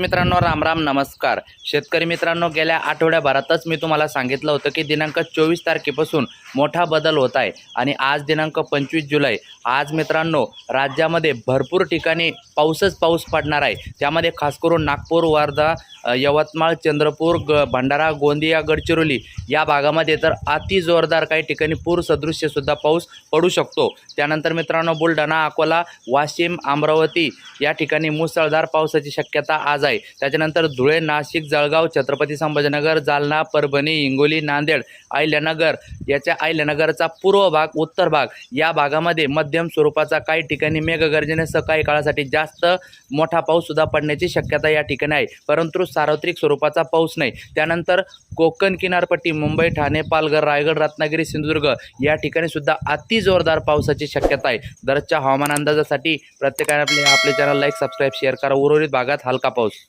मित्रांनो राम राम नमस्कार. शेतकरी मित्रांनो गेल्या आठवड्याभरातच मी तुम्हाला सांगितलं होतं की दिनांक चोवीस तारखेपासून मोठा बदल होत आहे आणि आज दिनांक पंचवीस जुलै. आज मित्रांनो राज्यामध्ये भरपूर ठिकाणी पाऊसच पाऊस पडणार आहे. त्यामध्ये खास करून नागपूर वर्धा यवतमाळ चंद्रपूर ग भंडारा गोंदिया गडचिरोली या भागामध्ये तर अति जोरदार काही ठिकाणी पूर सदृश्यसुद्धा पाऊस पडू शकतो. त्यानंतर मित्रांनो बुलढाणा अकोला वाशिम अमरावती या ठिकाणी मुसळधार पावसाची शक्यता आज आहे. आहे. त्याच्यानंतर धुळे नाशिक जळगाव छत्रपती संभाजीनगर जालना परभणी हिंगोली नांदेड अहिल्यानगर याच्या अहिल्यानगरचा पूर्व भाग उत्तर भाग या भागामध्ये मध्यम स्वरूपाचा काही ठिकाणी मेघगर्जनेसह काही काळासाठी जास्त मोठा पाऊससुद्धा पडण्याची शक्यता या ठिकाणी आहे. परंतु सार्वत्रिक स्वरूपाचा पाऊस नाही. त्यानंतर कोकण किनारपट्टी मुंबई ठाणे पालघर रायगड रत्नागिरी सिंधुदुर्ग या ठिकाणी सुद्धा अति जोरदार पावसाची शक्यता आहे. दरच्या हवामान अंदाजासाठी प्रत्येकाने आपले आपले चॅनल लाईक सबस्क्राईब शेअर करा. उर्वरित भागात हलका पाऊस.